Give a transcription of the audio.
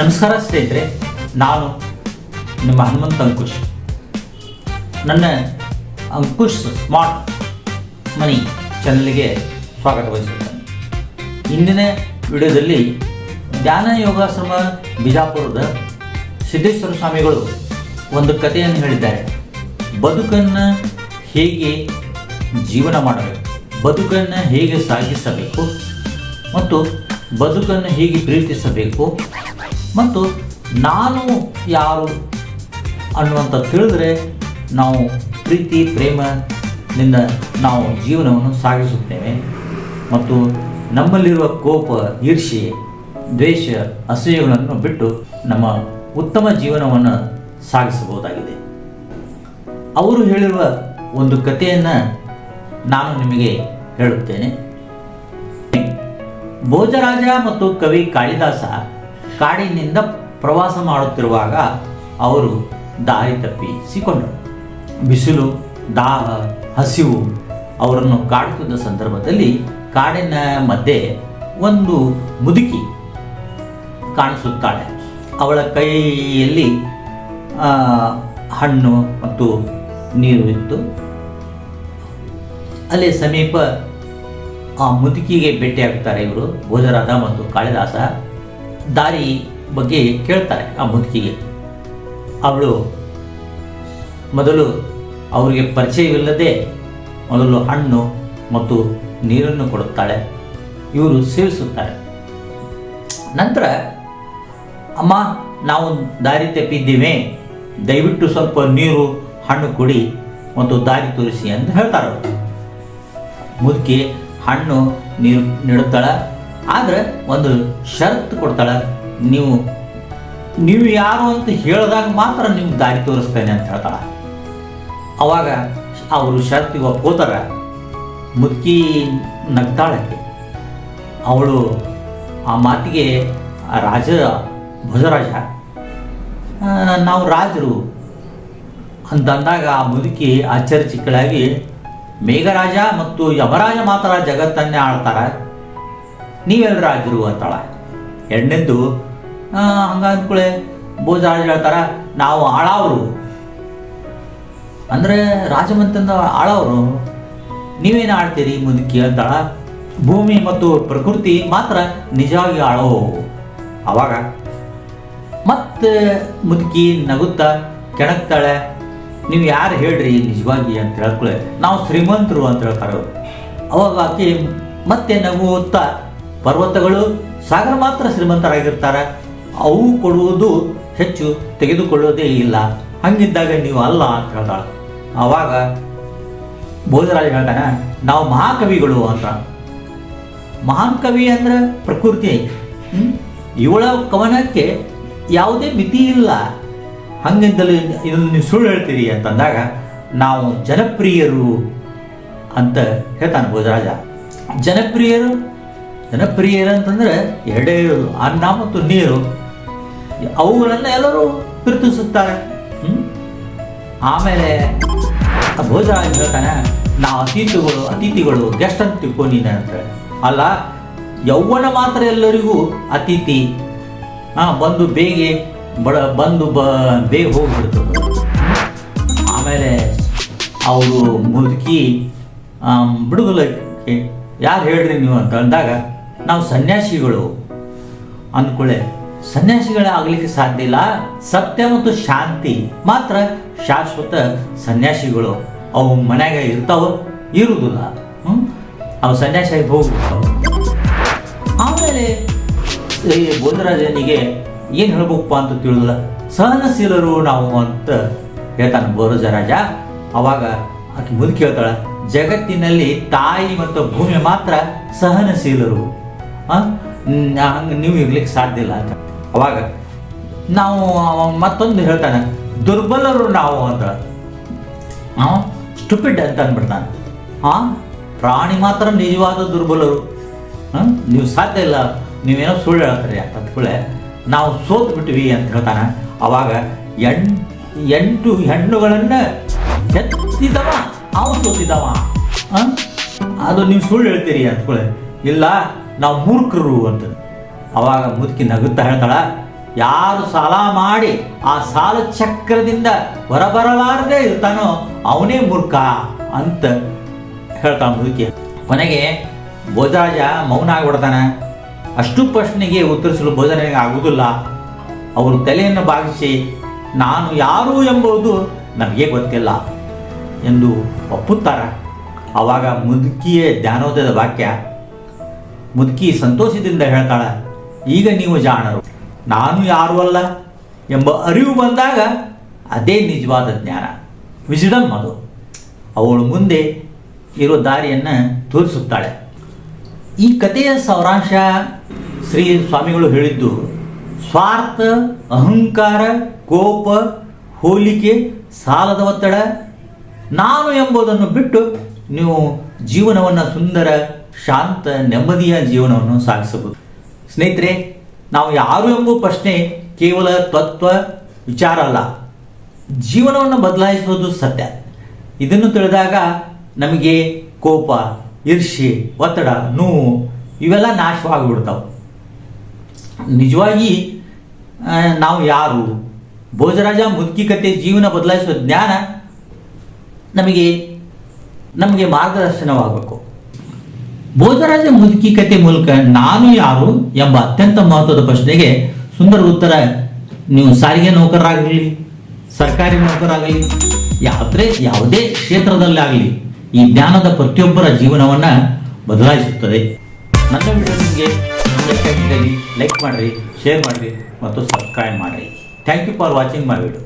ನಮಸ್ಕಾರ ಸ್ನೇಹಿತರೆ, ನಾನು ನಿಮ್ಮ ಹನುಮಂತ ಅಂಕುಶ್. ನನ್ನ ಅಂಕುಶ್ ಸ್ಮಾರ್ಟ್ ಮನಿ ಚಾನಲ್ಗೆ ಸ್ವಾಗತ ಬಯಸುತ್ತೇನೆ ಇಂದಿನ ವಿಡಿಯೋದಲ್ಲಿ ಧ್ಯಾನ ಯೋಗಾಶ್ರಮ ಬಿಜಾಪುರದ ಸಿದ್ದೇಶ್ವರ ಸ್ವಾಮಿಗಳು ಒಂದು ಕಥೆಯನ್ನು ಹೇಳಿದ್ದಾರೆ. ಬದುಕನ್ನು ಹೇಗೆ ಜೀವನ ಮಾಡಬೇಕು, ಬದುಕನ್ನು ಹೇಗೆ ಸಾಗಿಸಬೇಕು ಮತ್ತು ಬದುಕನ್ನು ಹೇಗೆ ಪ್ರೀತಿಸಬೇಕು ಮತ್ತು ನಾನು ಯಾರು ಅನ್ನುವಂಥ ತಿಳಿದ್ರೆ ನಾವು ಪ್ರೀತಿ ಪ್ರೇಮದಿಂದ ನಾವು ಜೀವನವನ್ನು ಸಾಗಿಸುತ್ತೇವೆ. ಮತ್ತು ನಮ್ಮಲ್ಲಿರುವ ಕೋಪ ಈರ್ಷೆ ದ್ವೇಷ, ಅಸಹ್ಯಗಳನ್ನು ಬಿಟ್ಟು ನಮ್ಮ ಉತ್ತಮ ಜೀವನವನ್ನು ಸಾಗಿಸಬಹುದಾಗಿದೆ. ಅವರು ಹೇಳಿರುವ ಒಂದು ಕಥೆಯನ್ನು ನಾನು ನಿಮಗೆ ಹೇಳುತ್ತೇನೆ. ಭೋಜರಾಜ ಮತ್ತು ಕವಿ ಕಾಳಿದಾಸ ಕಾಡಿನಿಂದ ಪ್ರವಾಸ ಮಾಡುತ್ತಿರುವಾಗ ಅವರು ದಾರಿ ತಪ್ಪಿಸಿಕೊಂಡರು. ಬಿಸಿಲು, ದಾಹ, ಹಸಿವು ಅವರನ್ನು ಕಾಡುತ್ತಿದ್ದ ಸಂದರ್ಭದಲ್ಲಿ ಕಾಡಿನ ಮಧ್ಯೆ ಒಂದು ಮುದುಕಿ ಕಾಣಿಸುತ್ತಾಳೆ. ಅವಳ ಕೈಯಲ್ಲಿ ಹಣ್ಣು ಮತ್ತು ನೀರು ಇತ್ತು. ಅಲ್ಲಿ ಸಮೀಪ ಆ ಮುದುಕಿಗೆ ಭೇಟಿಯಾಗ್ತಾರೆ ಇವರು ಭೋಜರಾಧ ಮತ್ತು ಕಾಳಿದಾಸ. ದಾರಿ ಬಗ್ಗೆ ಕೇಳ್ತಾರೆ ಆ ಮುದುಕಿಗೆ. ಅವಳು ಮೊದಲು ಅವರಿಗೆ ಪರಿಚಯವಿಲ್ಲದೆ ಮೊದಲು ಹಣ್ಣು ಮತ್ತು ನೀರನ್ನು ಕೊಡುತ್ತಾಳೆ. ಇವರು ಸೇವಿಸುತ್ತಾರೆ. ನಂತರ, ಅಮ್ಮ, ನಾವು ದಾರಿ ತಪ್ಪಿದ್ದೇವೆ. ದಯವಿಟ್ಟು ಸ್ವಲ್ಪ ನೀರು, ಹಣ್ಣು ಕೊಡಿ ಮತ್ತು ದಾರಿ ತೋರಿಸಿ ಅಂತ ಹೇಳ್ತಾರೆ ಮುದುಕಿ ಹಣ್ಣು ನೀರು ನೀಡುತ್ತಾಳೆ. ಆದರೆ ಒಂದು ಷರತ್ತು ಕೊಡ್ತಾಳೆ, ನೀವು ನೀವು ಯಾರು ಅಂತ ಹೇಳಿದಾಗ ಮಾತ್ರ ನಿಮ್ಗೆ ದಾರಿ ತೋರಿಸ್ತೇನೆ ಅಂತ ಹೇಳ್ತಾಳೆ. ಅವಾಗ ಅವರು ಷರತ್ತಿಗೆ ಒಪ್ಕೋತಾರೆ ಮುದುಕಿ ನಗ್ತಾಳೆ. ಅವಳು ಆ ಮಾತಿಗೆ ರಾಜ, ಭುಜರಾಜ ನಾವು ರಾಜರು. ಅಂತಂದಾಗ ಆ ಮುದುಕಿ ಆಶ್ಚರ್ಯಚಿಕ್ಕಳಾಗಿ ಮೇಘರಾಜ ಮತ್ತು ಯಮರಾಜ ಮಾತ್ರ ಜಗತ್ತನ್ನೇ ಆಳ್ತಾರ. ನೀವೆಲ್ಲ ಆಗಿರು ಅಂತಾಳ ಎರಡನೇದು ಹಂಗ ಅಂದ್ಕೂಳೆ ಭೋಜರಾಜ ಹೇಳ್ತಾರ, ನಾವು ಆಳಾವರು. ಅಂದ್ರೆ ರಾಜಮಂತಂದ ಆಳವರು. ನೀವೇನು ಆಡ್ತೀರಿ ಮುದುಕಿ ಅಂತಾಳ ಭೂಮಿ ಮತ್ತು ಪ್ರಕೃತಿ ಮಾತ್ರ ನಿಜವಾಗಿ ಆಳೋ ಅವಾಗ ಮತ್ತೆ ಮುದುಕಿ ನಗುತ್ತಾ ಕೆಣಕ್ತಾಳೆ, ನೀವು ಯಾರು ಹೇಳ್ರಿ ನಿಜವಾಗಿ ಅಂತ ಹೇಳ್ಕೊಳ್ಳೆ ನಾವು ಶ್ರೀಮಂತರು ಅಂತ ಹೇಳ್ತಾರೆ ಅವಾಗ ಆಕೆ ಮತ್ತೆ ನಗುತ್ತಾ ಪರ್ವತಗಳು ಸಾಗರ ಮಾತ್ರ ಶ್ರೀಮಂತರಾಗಿರ್ತಾರೆ. ಅವು ಕೊಡುವುದು ಹೆಚ್ಚು ತೆಗೆದುಕೊಳ್ಳೋದೇ ಇಲ್ಲ. ಹಂಗಿದ್ದಾಗ ನೀವು ಅಲ್ಲ ಅಂತ ಹೇಳ್ತಾಳೆ. ಆವಾಗ ಭೋಜರಾಜ ಹೇಳ್ತಾನೆ, ನಾವು ಮಹಾಕವಿಗಳು ಅಂತ. ಮಹಾನ್ ಕವಿ ಅಂದ್ರೆ ಪ್ರಕೃತಿ? ಇವಳ ಕವನಕ್ಕೆ ಯಾವುದೇ ಮಿತಿ ಇಲ್ಲ. ಹಂಗಿಂದಲೂ ಇದನ್ನು ನೀವು ಸುಳ್ಳು ಹೇಳ್ತೀರಿ ಅಂತಂದಾಗ, ನಾವು ಜನಪ್ರಿಯರು ಅಂತ ಹೇಳ್ತಾನೆ ಬೋಧರಾಜ ಜನಪ್ರಿಯರು ಜನಪ್ರಿಯರು ಅಂತಂದ್ರೆ ಎರಡೇ ಇರೋದು ಅನ್ನ ಮತ್ತು ನೀರು ಅವುಗಳನ್ನ ಎಲ್ಲರೂ ಪ್ರೀತಿಸುತ್ತಾರೆ? ಆಮೇಲೆ ಭೋಜರಾಜ ಹೇಳ್ತಾನೆ ನಾವು ಅತಿಥಿಗಳು ಅತಿಥಿಗಳು ಗೆಸ್ಟ್ ಅಂತ ತಿಳ್ಕೊ ಅಂತ ಹೇಳಿ. ಅಲ್ಲ, ಯೌವನ ಮಾತ್ರ ಎಲ್ಲರಿಗೂ ಅತಿಥಿ ಹಾಂ, ಬಂದು ಬೇಗ, ಬಡ, ಬಂದು ಬ, ಬೇಗ ಹೋಗ್ಬಿಡ್ತು ಆಮೇಲೆ ಅವರು ಮುದುಕಿ ಬಿಡುಗಲಕ್ಕೆ, ಯಾರು ಹೇಳ್ರಿ ನೀವು ಅಂತ ಅಂದಾಗ ನಾವು ಸನ್ಯಾಸಿಗಳು. ಅಂದ್ಕೊಳ್ಳೆ ಸನ್ಯಾಸಿಗಳೇ ಆಗಲಿಕ್ಕೆ ಸಾಧ್ಯ ಇಲ್ಲ. ಸತ್ಯ ಮತ್ತು ಶಾಂತಿ ಮಾತ್ರ ಶಾಶ್ವತ ಸನ್ಯಾಸಿಗಳು. ಅವು ಮನೆಯಾಗ ಇರ್ತಾವ, ಇರುವುದಿಲ್ಲ? ಅವು ಸನ್ಯಾಸಿ ಹೋಗ್ತಾವ ಆಮೇಲೆ ಈ ಬೋಧರಾಜನಿಗೆ ಏನು ಹೇಳ್ಬೇಕಪ್ಪ ಅಂತ ತಿಳಿದಿಲ್ಲ. ಸಹನಶೀಲರು ನಾವು ಅಂತ ಹೇಳ್ತಾನೆ ಬೋಧರಾಜ ಅವಾಗ ಆಕೆ ಮುಂದೆ ಕೇಳ್ತಾಳೆ, ಜಗತ್ತಿನಲ್ಲಿ ತಾಯಿ ಮತ್ತು ಭೂಮಿ ಮಾತ್ರ ಸಹನಶೀಲರು. ಹಂಗೆ ನೀವು ಇರ್ಲಿಕ್ಕೆ ಸಾಧ್ಯ ಇಲ್ಲ ಅಂತ. ಅವಾಗ ನಾವು ಮತ್ತೊಂದು ಹೇಳ್ತಾನೆ, ದುರ್ಬಲರು ನಾವು ಅಂತ. ಸ್ಟುಪಿಡ್ ಅಂತ ಅಂದ್ಬಿಡ್ತಾನೆ ಹಾಂ? ಪ್ರಾಣಿ ಮಾತ್ರ ನಿಜವಾದ ದುರ್ಬಲರು. ನೀವು ಸಾಧ್ಯ ಇಲ್ಲ, ನೀವೇನೋ ಸುಳ್ಳು ಹೇಳ್ತೀರಿ ಅಂತ ಅಂದ್ಕೊಳ್ಳೆ ನಾವು ಸೋತು ಬಿಟ್ವಿ ಅಂತ ಹೇಳ್ತಾನೆ. ಅವಾಗ ಎಣ್, ಎಂಟು ಹೆಣ್ಣುಗಳನ್ನು ಎತ್ತಿದವ ಅವ್ನು ಸೋತಿದವ. ಹಾಂ? ಅದು ನೀವು ಸುಳ್ಳು ಹೇಳ್ತೀರಿ ಅಂದ್ಕೊಳ್ಳೆ ಇಲ್ಲ, ನಾವು ಮೂರ್ಖರು ಅಂತ. ಅವಾಗ ಮುದುಕಿ ನಗುತ್ತಾ ಹೇಳ್ತಾಳ, ಯಾರು ಸಾಲ ಮಾಡಿ ಆ ಸಾಲ ಚಕ್ರದಿಂದ ಹೊರಬರಲಾರದೆ ಇರ್ತಾನೋ ಅವನೇ ಮೂರ್ಖ ಅಂತ ಹೇಳ್ತಾ ಮುದುಕಿ. ಕೊನೆಗೆ ಭೋಜರಾಜ ಮೌನ ಆಗಿಬಿಡ್ತಾನೆ. ಅಷ್ಟು ಪ್ರಶ್ನೆಗೆ ಉತ್ತರಿಸಲು ಭೋಜನಿಗೆ ಆಗುವುದಿಲ್ಲ. ಅವರು ತಲೆಯನ್ನು ಬಾಗಿಸಿ, ನಾನು ಯಾರು ಎಂಬುದು ನಮಗೆ ಗೊತ್ತಿಲ್ಲ ಎಂದು ಒಪ್ಪುತ್ತಾರೆ. ಆವಾಗ ಮುದುಕಿಯೇ ಜ್ಞಾನೋದಯದ ವಾಕ್ಯ ಮುದುಕಿ ಸಂತೋಷದಿಂದ ಹೇಳ್ತಾಳೆ, ಈಗ ನೀವು ಜಾಣರು. ನಾನು ಯಾರು ಅಲ್ಲ ಎಂಬ ಅರಿವು ಬಂದಾಗ ಅದೇ ನಿಜವಾದ ಜ್ಞಾನ. ವಿಜಿಡಮ್ ಅದು. ಅವಳು ಮುಂದೆ ಇರೋ ದಾರಿಯನ್ನು ತೋರಿಸುತ್ತಾಳೆ. ಈ ಕಥೆಯ ಸಾರಾಂಶ ಶ್ರೀ ಸ್ವಾಮಿಗಳು ಹೇಳಿದ್ದು, ಸ್ವಾರ್ಥ, ಅಹಂಕಾರ, ಕೋಪ, ಹೋಲಿಕೆ, ಸಾಲದ ಒತ್ತಡ, ನಾನು ಎಂಬುದನ್ನು ಬಿಟ್ಟು ನೀವು ಜೀವನವನ್ನು ಸುಂದರ ಶಾಂತ, ನೆಮ್ಮದಿಯ ಜೀವನವನ್ನು ಸಾಗಿಸಬಹುದು. ಸ್ನೇಹಿತರೆ, ನಾವು ಯಾರು ಎಂಬ ಪ್ರಶ್ನೆ ಕೇವಲ ತತ್ವ, ವಿಚಾರ ಅಲ್ಲ. ಜೀವನವನ್ನು ಬದಲಾಯಿಸುವುದು ಸತ್ಯ. ಇದನ್ನು ತಿಳಿದಾಗ ನಮಗೆ ಕೋಪ ಈರ್ಷೆ ಒತ್ತಡ, ನೋವು, ಇವೆಲ್ಲ ನಾಶವಾಗಿಬಿಡ್ತಾವೆ. ನಿಜವಾಗಿ ನಾವು ಯಾರು? ಭೋಜರಾಜ ಮುದುಕಿ ಕತೆ ಜೀವನ ಬದಲಾಯಿಸುವ ಜ್ಞಾನ ನಮಗೆ ನಮಗೆ ಮಾರ್ಗದರ್ಶನವಾಗಬೇಕು. ಭೋಜರಾಜ ಮುದುಕಿ ಕತೆ ಮೂಲಕ ನಾನು ಯಾರು ಎಂಬ ಅತ್ಯಂತ ಮಹತ್ವದ ಪ್ರಶ್ನೆಗೆ ಸುಂದರ ಉತ್ತರ, ನೀವು ಸಾರಿಗೆ ನೌಕರರಾಗಲಿ, ಸರ್ಕಾರಿ ನೌಕರಾಗಲಿ ಯಾವುದೇ ಯಾವುದೇ ಕ್ಷೇತ್ರದಲ್ಲಾಗಲಿ ಈ ಜ್ಞಾನದ ಪ್ರತಿಯೊಬ್ಬರ ಜೀವನವನ್ನು ಬದಲಾಯಿಸುತ್ತದೆ. ನನ್ನ ವಿಡಿಯೋ ನಿಮಗೆ ಲೈಕ್ ಮಾಡಿರಿ ಶೇರ್ ಮಾಡಿರಿ ಮತ್ತು ಸಬ್ಸ್ಕ್ರೈಬ್ ಮಾಡಿರಿ. Thank you for watching my video